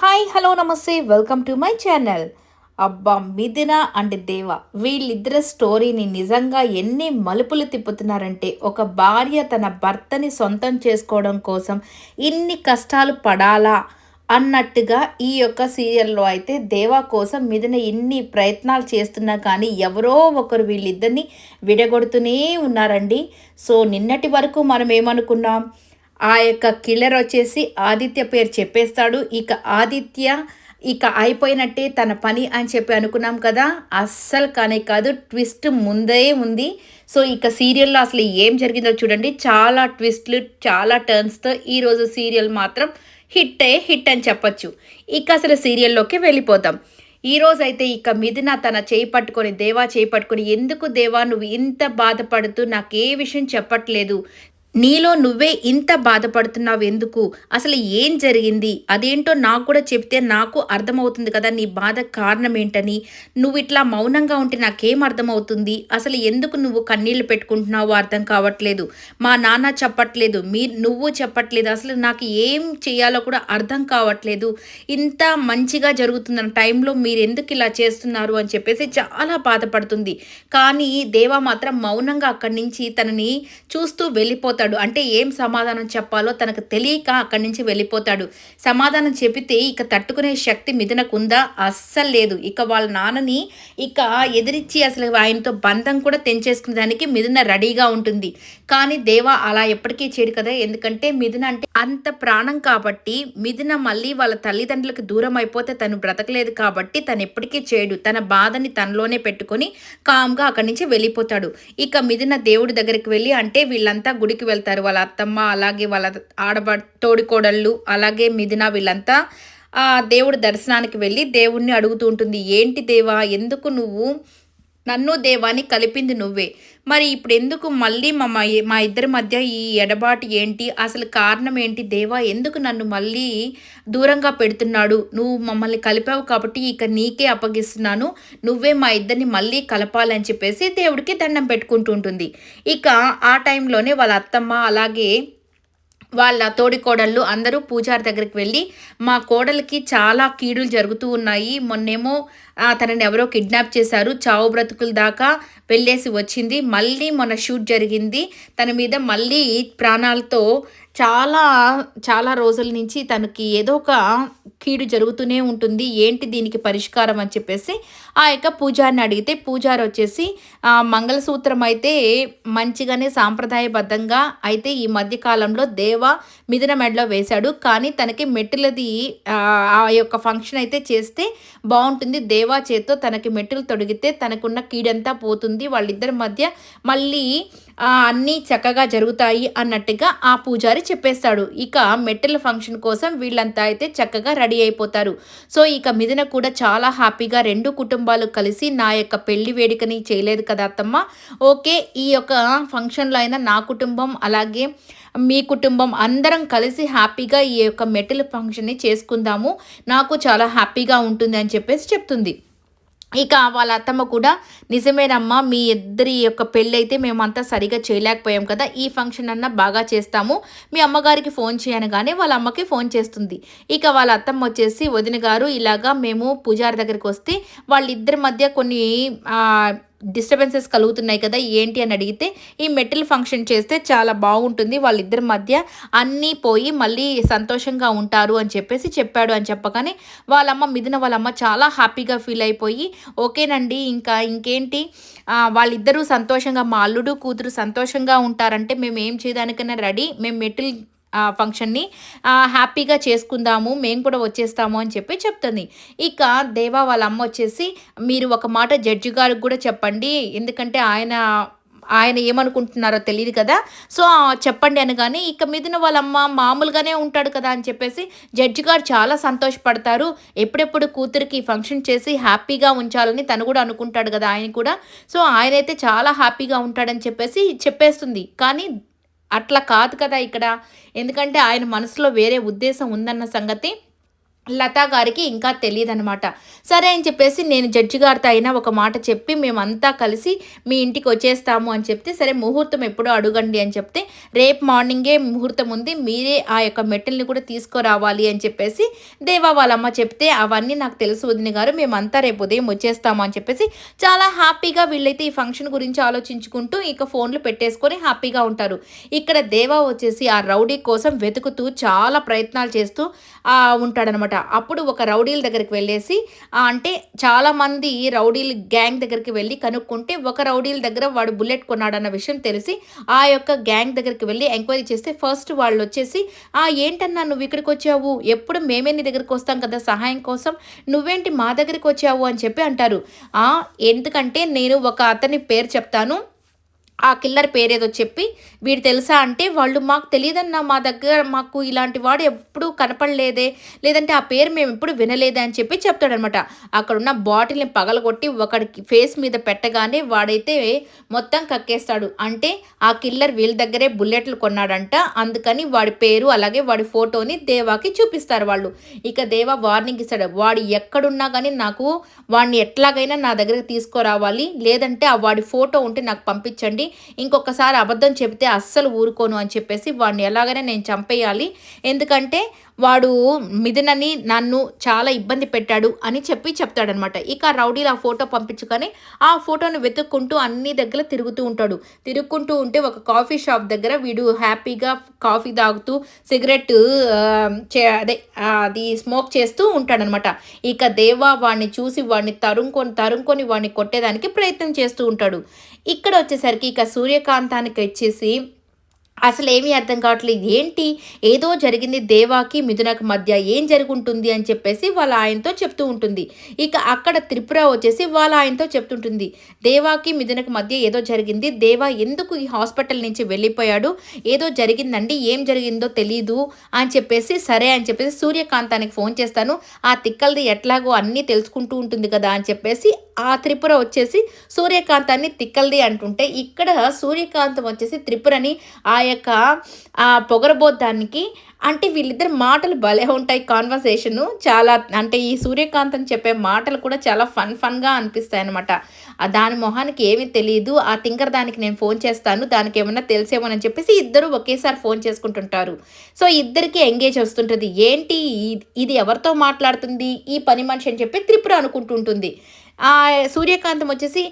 Hi hello నమస్తే welcome to my channel. అబ్బా మిథున అండ్ దేవ వీళ్ళిద్దరి స్టోరీని నిజంగా ఎన్ని మలుపులు తిప్పుతున్నారంటే ఒక భార్య తన భర్తని సొంతం చేసుకోవడం కోసం ఇన్ని కష్టాలు పడాలా అన్నట్టుగా ఈ యొక్క సీరియల్లో అయితే దేవా కోసం మిథున ఇన్ని ప్రయత్నాలు చేస్తున్నా కానీ ఎవరో ఒకరు వీళ్ళిద్దరిని విడగొడుతూనే ఉన్నారండి. సో నిన్నటి వరకు మనం ఏమనుకున్నాం ఆ యొక్క కిల్లర్ వచ్చేసి ఆదిత్య పేరు చెప్పేస్తాడు. ఇక ఆదిత్య ఇక అయిపోయినట్టే తన పని అని చెప్పి అనుకున్నాం కదా. అస్సలు కానే కాదు ట్విస్ట్ ముందే ఉంది. సో ఇక సీరియల్లో అసలు ఏం జరిగిందో చూడండి. చాలా ట్విస్ట్లు చాలా టర్న్స్తో ఈరోజు సీరియల్ మాత్రం హిట్టే హిట్ అని చెప్పొచ్చు. ఇక అసలు సీరియల్లోకి వెళ్ళిపోతాం ఈరోజు అయితే ఇక మిథున తన చేయి పట్టుకొని దేవా చేయి పట్టుకొని ఎందుకు దేవా నువ్వు ఇంత బాధపడుతూ నాకు ఏ విషయం చెప్పట్లేదు? నీలో నువ్వే ఇంత బాధపడుతున్నావు ఎందుకు? అసలు ఏం జరిగింది? అదేంటో నాకు కూడా చెప్తే నాకు అర్థమవుతుంది కదా నీ బాధ కారణం ఏంటని. నువ్వు ఇట్లా మౌనంగా ఉంటే నాకేం అర్థమవుతుంది? అసలు ఎందుకు నువ్వు కన్నీళ్ళు పెట్టుకుంటున్నావు అర్థం కావట్లేదు. మా నాన్న చెప్పట్లేదు మీ నువ్వు చెప్పట్లేదు అసలు నాకు ఏం చేయాలో కూడా అర్థం కావట్లేదు. ఇంత మంచిగా జరుగుతున్న టైంలో మీరు ఎందుకు ఇలా చేస్తున్నారు అని చెప్పేసి చాలా బాధపడుతుంది. కానీ దేవా మాత్రం మౌనంగా అక్కడి నుంచి తనని చూస్తూ వెళ్ళిపోతాడు. అంటే ఏం సమాధానం చెప్పాలో తనకు తెలియక అక్కడి నుంచి వెళ్ళిపోతాడు. సమాధానం చెబితే ఇక తట్టుకునే శక్తి మిథునకుందా అస్సలు లేదు. ఇక వాళ్ళ నాన్నని ఇక ఎదిరించి అసలు ఆయనతో బంధం కూడా తెంచేసుకునే దానికి మిథున రెడీగా ఉంటుంది. కానీ దేవా అలా ఎప్పటికీ చేయడు కదా? ఎందుకంటే మిథున అంటే అంత ప్రాణం కాబట్టి మిథున మళ్ళీ వాళ్ళ తల్లిదండ్రులకు దూరం అయిపోతే తను బ్రతకలేదు కాబట్టి తను ఎప్పటికీ చేయడు తన బాధని తనలోనే పెట్టుకొని కామ్గా అక్కడి నుంచి వెళ్ళిపోతాడు. ఇక మిథున దేవుడి దగ్గరికి వెళ్ళి అంటే వీళ్ళంతా గుడికి వెళ్తారు. వాళ్ళ అత్తమ్మ అలాగే వాళ్ళ ఆడబ తోడికోడళ్ళు అలాగే మిథున వీళ్ళంతా ఆ దేవుడి దర్శనానికి వెళ్ళి దేవుణ్ణి అడుగుతూ ఉంటుంది. ఏంటి దేవా ఎందుకు నువ్వు నన్ను దేవాన్ని కలిపింది నువ్వే. మరి ఇప్పుడు ఎందుకు మళ్ళీ మా మా ఇద్దరి మధ్య ఈ ఎడబాటు ఏంటి? అసలు కారణం ఏంటి? దేవా ఎందుకు నన్ను మళ్ళీ దూరంగా పెడుతున్నాడు? నువ్వు మమ్మల్ని కలిపావు కాబట్టి ఇక నీకే అప్పగిస్తున్నాను. నువ్వే మా ఇద్దరిని మళ్ళీ కలపాలని చెప్పేసి దేవుడికి దండం పెట్టుకుంటూ ఉంటుంది. ఇక ఆ టైంలోనే వాళ్ళ అత్తమ్మ అలాగే వాళ్ళ తోడి కోడళ్ళు అందరూ పూజారి దగ్గరికి వెళ్ళి మా కోడలికి చాలా కీడులు జరుగుతూ ఉన్నాయి. మొన్నేమో తనని ఎవరో కిడ్నాప్ చేశారు. చావు బ్రతుకుల దాకా వెళ్ళేసి వచ్చింది. మళ్ళీ మొన్న షూట్ జరిగింది. తన మీద మళ్ళీ ప్రాణాలతో చాలా చాలా రోజుల నుంచి తనకి ఏదో ఒక కీడు జరుగుతూనే ఉంటుంది. ఏంటి దీనికి పరిష్కారం అని చెప్పేసి ఆ యొక్క పూజారిని అడిగితే పూజారి వచ్చేసి మంగళసూత్రం అయితే మంచిగానే సాంప్రదాయబద్ధంగా అయితే ఈ మధ్యకాలంలో దేవ మిథున మెడలో వేశాడు. కానీ తనకి మెట్టులది ఆ యొక్క ఫంక్షన్ అయితే చేస్తే బాగుంటుంది. దేవా చేత్తో తనకి మెట్టులు తొడిగితే తనకున్న కీడంతా పోతుంది. వాళ్ళిద్దరి మధ్య మళ్ళీ అన్నీ చక్కగా జరుగుతాయి అన్నట్టుగా ఆ పూజారి చెప్పేస్తాడు. ఇక మెట్టెల ఫంక్షన్ కోసం వీళ్ళంతా అయితే చక్కగా రెడీ అయిపోతారు. సో ఇక మిథున కూడా చాలా హ్యాపీగా రెండు కుటుంబాలు కలిసి నా యొక్క పెళ్ళి వేడుకని చేయలేదు కదా అత్తమ్మ? ఓకే ఈ యొక్క ఫంక్షన్లో అయినా నా కుటుంబం అలాగే మీ కుటుంబం అందరం కలిసి హ్యాపీగా ఈ యొక్క మెటల్ ఫంక్షన్ని చేసుకుందాము. నాకు చాలా హ్యాపీగా ఉంటుంది అని చెప్పేసి చెప్తుంది. ఇక వాళ్ళ అత్తమ్మ కూడా నిజమేనమ్మా మీ ఇద్దరి యొక్క పెళ్ళి అయితే మేమంతా సరిగా చేయలేకపోయాం కదా ఈ ఫంక్షన్ అన్న బాగా చేస్తాము. మీ అమ్మగారికి ఫోన్ చేయనగానే వాళ్ళ అమ్మకి ఫోన్ చేస్తుంది. ఇక వాళ్ళ అత్తమ్మ వచ్చేసి వదిన గారు ఇలాగా మేము పూజారి దగ్గరికి వస్తే వాళ్ళిద్దరి మధ్య కొన్ని డిస్టర్బెన్సెస్ కలుగుతున్నాయి కదా ఏంటి అని అడిగితే ఈ మెటల్ ఫంక్షన్ చేస్తే చాలా బాగుంటుంది వాళ్ళిద్దరి మధ్య అన్నీ పోయి మళ్ళీ సంతోషంగా ఉంటారు అని చెప్పేసి చెప్పాడు అని చెప్పగానే వాళ్ళమ్మ మిదిన వాళ్ళమ్మ చాలా హ్యాపీగా ఫీల్ అయిపోయి ఓకేనండి ఇంకా ఇంకేంటి? వాళ్ళిద్దరూ సంతోషంగా మా అల్లుడు కూతురు సంతోషంగా ఉంటారంటే మేము ఏం చేయడానికైనా రెడీ? మేము మెటల్ ఫంక్షన్ని హ్యాపీగా చేసుకుందాము మేము కూడా వచ్చేస్తాము అని చెప్పి చెప్తుంది. ఇక దేవా వాళ్ళ అమ్మ వచ్చేసి మీరు ఒక మాట జడ్జి గారికి కూడా చెప్పండి ఎందుకంటే ఆయన ఆయన ఏమనుకుంటున్నారో తెలియదు కదా. సో చెప్పండి అనగానే ఇక మీదన వాళ్ళమ్మ మామూలుగానే ఉంటాడు కదా అని చెప్పేసి జడ్జి గారు చాలా సంతోషపడతారు. ఎప్పుడెప్పుడు కూతురికి ఫంక్షన్ చేసి హ్యాపీగా ఉంచాలని తను కూడా అనుకుంటాడు కదా ఆయన కూడా. సో ఆయన అయితే చాలా హ్యాపీగా ఉంటాడని చెప్పేసి చెప్పేస్తుంది. కానీ అట్లా కాదు కదా ఇక్కడ. ఎందుకంటే ఆయన మనసులో వేరే ఉద్దేశం ఉందన్న సంగతి లతా గారికి ఇంకా తెలియదు అనమాట సరే అని చెప్పేసి నేను జడ్జి గారితో అయినా ఒక మాట చెప్పి మేమంతా కలిసి మీ ఇంటికి వచ్చేస్తాము అని చెప్తే సరే ముహూర్తం ఎప్పుడో అడగండి అని చెప్తే రేపు మార్నింగే ముహూర్తం ఉంది మీరే ఆ యొక్క మెట్టల్ని కూడా తీసుకురావాలి అని చెప్పేసి దేవా వాళ్ళమ్మ చెప్తే అవన్నీ నాకు తెలుసు వదిన గారు మేమంతా రేపు ఉదయం వచ్చేస్తాము అని చెప్పేసి చాలా హ్యాపీగా వీళ్ళైతే ఈ ఫంక్షన్ గురించి ఆలోచించుకుంటూ ఇక ఫోన్లు పెట్టేసుకొని హ్యాపీగా ఉంటారు. ఇక్కడ దేవా వచ్చేసి ఆ రౌడీ కోసం వెతుకుతూ చాలా ప్రయత్నాలు చేస్తూ ఉంటాడనమాట అప్పుడు ఒక రౌడీల దగ్గరికి వెళ్ళేసి అంటే చాలామంది రౌడీల గ్యాంగ్ దగ్గరికి వెళ్ళి కనుక్కుంటే ఒక రౌడీల దగ్గర వాడు బుల్లెట్ కొన్నాడన్న విషయం తెలిసి ఆ యొక్క గ్యాంగ్ దగ్గరికి వెళ్ళి ఎంక్వైరీ చేస్తే ఫస్ట్ వాళ్ళు వచ్చేసి ఆ ఏంటన్నా నువ్వు ఇక్కడికి వచ్చావు? ఎప్పుడు మేమే నీ దగ్గరికి వస్తాం కదా సహాయం కోసం? నువ్వేంటి మా దగ్గరికి వచ్చావు? అని చెప్పి అంటారు. ఎందుకంటే నేను ఒక అతని పేరు చెప్తాను. ఆ కిల్లర్ పేరేదో చెప్పి వీడు తెలుసా అంటే వాళ్ళు మాకు తెలియదన్నా మా దగ్గర మాకు ఇలాంటి వాడు ఎప్పుడు కనపడలేదే లేదంటే ఆ పేరు మేము ఎప్పుడు వినలేదే అని చెప్పి చెప్తాడనమాట. అక్కడున్న బాటిల్ని పగలగొట్టి ఒకడికి ఫేస్ మీద పెట్టగానే వాడైతే మొత్తం కక్కేస్తాడు. అంటే ఆ కిల్లర్ వీళ్ళ దగ్గరే బుల్లెట్లు కొన్నాడంట. అందుకని వాడి పేరు అలాగే వాడి ఫోటోని దేవాకి చూపిస్తారు వాళ్ళు. ఇక దేవా వార్నింగ్ ఇస్తాడు. వాడు ఎక్కడున్నా కానీ నాకు వాడిని ఎట్లాగైనా నా దగ్గరికి తీసుకురావాలి. లేదంటే ఆ వాడి ఫోటో ఉంటే నాకు పంపించండి. ఇంకొకసారి అబద్ధం చెబితే అస్సలు ఊరుకోను అని చెప్పేసి వాడిని ఎలాగైనా నేను చంపేయాలి. ఎందుకంటే వాడు మిథునని నన్ను చాలా ఇబ్బంది పెట్టాడు అని చెప్పి చెప్తాడనమాట. ఇక రౌడీలు ఆ ఫోటో పంపించుకొని ఆ ఫోటోను వెతుక్కుంటూ అన్ని దగ్గర తిరుగుతూ ఉంటాడు. తిరుగుకుంటూ ఉంటే ఒక కాఫీ షాప్ దగ్గర వీడు హ్యాపీగా కాఫీ తాగుతూ సిగరెట్ అదే అది స్మోక్ చేస్తూ ఉంటాడనమాట. ఇక దేవా వాడిని చూసి వాడిని తరుముకొని తరుముకొని వాడిని కొట్టేదానికి ప్రయత్నం చేస్తూ ఉంటాడు. ఇక్కడ వచ్చేసరికి ఇక సూర్యకాంతానికి వచ్చేసి అసలు ఏమీ అర్థం కావట్లేదు. ఏంటి? ఏదో జరిగింది దేవాకి మిథునకు మధ్య ఏం జరుగుంటుంది అని చెప్పేసి వాళ్ళ ఆయనతో చెప్తూ ఉంటుంది. ఇక అక్కడ త్రిపుర వచ్చేసి వాళ్ళ ఆయనతో చెప్తుంటుంది. దేవాకి మిథునకు మధ్య ఏదో జరిగింది. దేవా ఎందుకు ఈ హాస్పిటల్ నుంచి వెళ్ళిపోయాడు? ఏదో జరిగిందండి? ఏం జరిగిందో తెలీదు అని చెప్పేసి సరే అని చెప్పేసి సూర్యకాంతానికి ఫోన్ చేస్తాను. ఆ తిక్కలది ఎట్లాగో అన్నీ తెలుసుకుంటూ ఉంటుంది కదా అని చెప్పేసి ఆ త్రిపుర వచ్చేసి సూర్యకాంతాన్ని తిక్కలది అంటుంటే ఇక్కడ సూర్యకాంతం వచ్చేసి త్రిపురని ఆ యొక్క ఆ పొగరబోద్దానికి అంటే వీళ్ళిద్దరు మాటలు భలే ఉంటాయి కాన్వర్సేషను. చాలా అంటే ఈ సూర్యకాంత్ అని చెప్పే మాటలు కూడా చాలా ఫన్ ఫన్గా అనిపిస్తాయి అనమాట దాని మొహానికి ఏమీ తెలియదు ఆ టింకర్ దానికి నేను ఫోన్ చేస్తాను. దానికి ఏమన్నా తెలిసేమోనని చెప్పేసి ఇద్దరు ఒకేసారి ఫోన్ చేసుకుంటుంటారు. సో ఇద్దరికి ఎంగేజ్ వస్తుంటుంది. ఏంటి? ఇది ఎవరితో మాట్లాడుతుంది? ఈ పని మనిషి అని చెప్పి త్రిపుర అనుకుంటుంటుంది. సూర్యకాంతం వచ్చేసి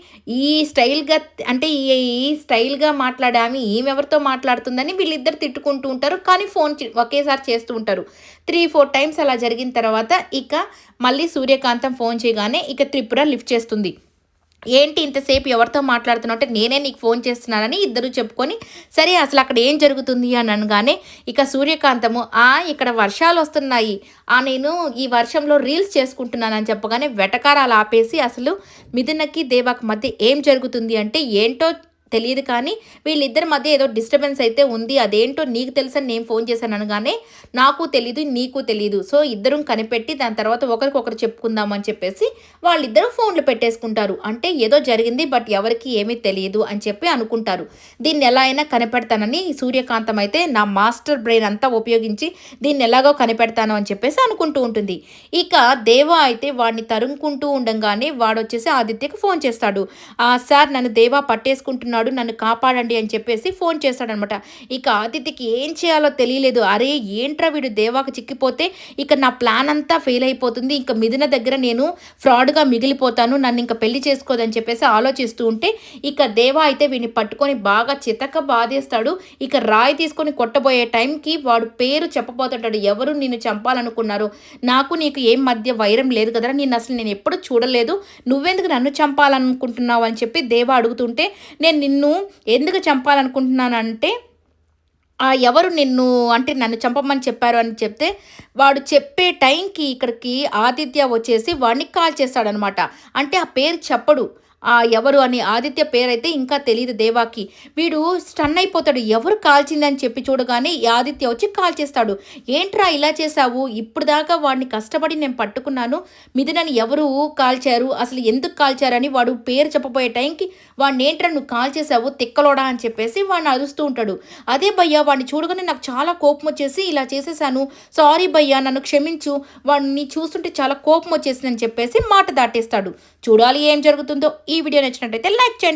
ఈ స్టైల్గా అంటే ఈ స్టైల్గా మాట్లాడామి ఈమెవరితో మాట్లాడుతుందని వీళ్ళిద్దరు తిట్టుకుంటూ ఉంటారు. కానీ ఫోన్ ఒకేసారి చేస్తూ ఉంటారు. త్రీ ఫోర్ టైమ్స్ అలా జరిగిన తర్వాత ఇక మళ్ళీ సూర్యకాంతం ఫోన్ చేయగానే ఇక త్రిపుర లిఫ్ట్ చేస్తుంది. ఏంటి ఇంతసేపు ఎవరితో మాట్లాడుతున్నావు అంటే నేనే నీకు ఫోన్ చేస్తున్నానని ఇద్దరు చెప్పుకొని సరే అసలు అక్కడ ఏం జరుగుతుంది అని అనగానే ఇక సూర్యకాంతము ఆ ఇక్కడ వర్షాలు వస్తున్నాయి. ఆ నేను ఈ వర్షంలో రీల్స్ చేసుకుంటున్నానని చెప్పగానే వెటకారాలు ఆపేసి అసలు మిథునకి దేవాకి మధ్య ఏం జరుగుతుంది అంటే ఏంటో తెలియదు కానీ వీళ్ళిద్దరి మధ్య ఏదో డిస్టర్బెన్స్ అయితే ఉంది. అదేంటో నీకు తెలుసని నేను ఫోన్ చేశాను అనగానే నాకు తెలీదు నీకు తెలీదు. సో ఇద్దరం కనిపెట్టి దాని తర్వాత ఒకరికొకరు చెప్పుకుందాం అని చెప్పేసి వాళ్ళిద్దరూ ఫోన్లు పెట్టేసుకుంటారు. అంటే ఏదో జరిగింది బట్ ఎవరికి ఏమీ తెలియదు అని చెప్పి అనుకుంటారు. దీన్ని ఎలా అయినా కనిపెడతానని సూర్యకాంతం అయితే నా మాస్టర్ బ్రెయిన్ అంతా ఉపయోగించి దీన్ని ఎలాగో కనిపెడతాను అని చెప్పేసి అనుకుంటూ ఉంటుంది. ఇక దేవా అయితే వాడిని తరుముకుంటూ ఉండగానే వాడు వచ్చేసి ఆదిత్యకు ఫోన్ చేస్తాడు. సార్ నన్ను దేవా పట్టేసుకుంటున్నాను ఉన్నాడు నన్ను కాపాడండి అని చెప్పేసి ఫోన్ చేస్తాడనమాట ఇక అతిథికి ఏం చేయాలో తెలియలేదు. అరే ఏంట్రా వీడు దేవాకు చిక్కిపోతే? ఇక నా ప్లాన్ అంతా ఫెయిల్ అయిపోతుంది. ఇంకా మిదిన దగ్గర నేను ఫ్రాడ్గా మిగిలిపోతాను. నన్ను ఇంకా పెళ్ళి చేసుకోదని చెప్పేసి ఆలోచిస్తూ ఉంటే ఇక దేవా అయితే వీడిని పట్టుకొని బాగా చితక బాధేస్తాడు. ఇక రాయి తీసుకొని కొట్టబోయే టైంకి వాడు పేరు చెప్పబోతుంటాడు. ఎవరు నిన్ను చంపాలనుకున్నారు? నాకు నీకు ఏం మధ్య వైరం లేదు కదా నేను అసలు నేను ఎప్పుడు చూడలేదు. నువ్వెందుకు నన్ను చంపాలనుకుంటున్నావు అని చెప్పి దేవా అడుగుతుంటే నేను నిన్ను ఎందుకు చంపాలనుకుంటున్నానంటే ఎవరు నిన్ను అంటే నన్ను చంపమని చెప్పారు అని చెప్తే వాడు చెప్పే టైంకి ఇక్కడికి ఆదిత్య వచ్చేసి వాడిని కాల్ చేస్తాడనమాట. అంటే ఆ పేరు చెప్పడు. ఎవరు అని ఆదిత్య పేరైతే ఇంకా తెలియదు దేవాకి. వీడు స్టన్ అయిపోతాడు. ఎవరు కాల్చిందని చెప్పి చూడగానే ఆదిత్య వచ్చి కాల్ చేస్తాడు. ఏంట్రా ఇలా చేశావు? ఇప్పుడు దాకా వాడిని కష్టపడి నేను పట్టుకున్నాను. మిథునని ఎవరు కాల్చారు? అసలు ఎందుకు కాల్చారని వాడు పేరు చెప్పబోయే టైంకి వాడిని ఏంట్రా నువ్వు కాల్ చేసావు తిక్కలోడా? అని చెప్పేసి వాడిని అరుస్తూ ఉంటాడు. అదే భయ్యా వాడిని చూడగానే నాకు చాలా కోపం వచ్చేసి ఇలా చేసేసాను సారీ భయ్యా నన్ను క్షమించు. వాడిని చూస్తుంటే చాలా కోపం వచ్చేసిందని చెప్పేసి మాట దాటేస్తాడు. చూడాలి ఏం జరుగుతుందో. ఈ వీడియో నచ్చినట్టయితే లైక్ చేయండి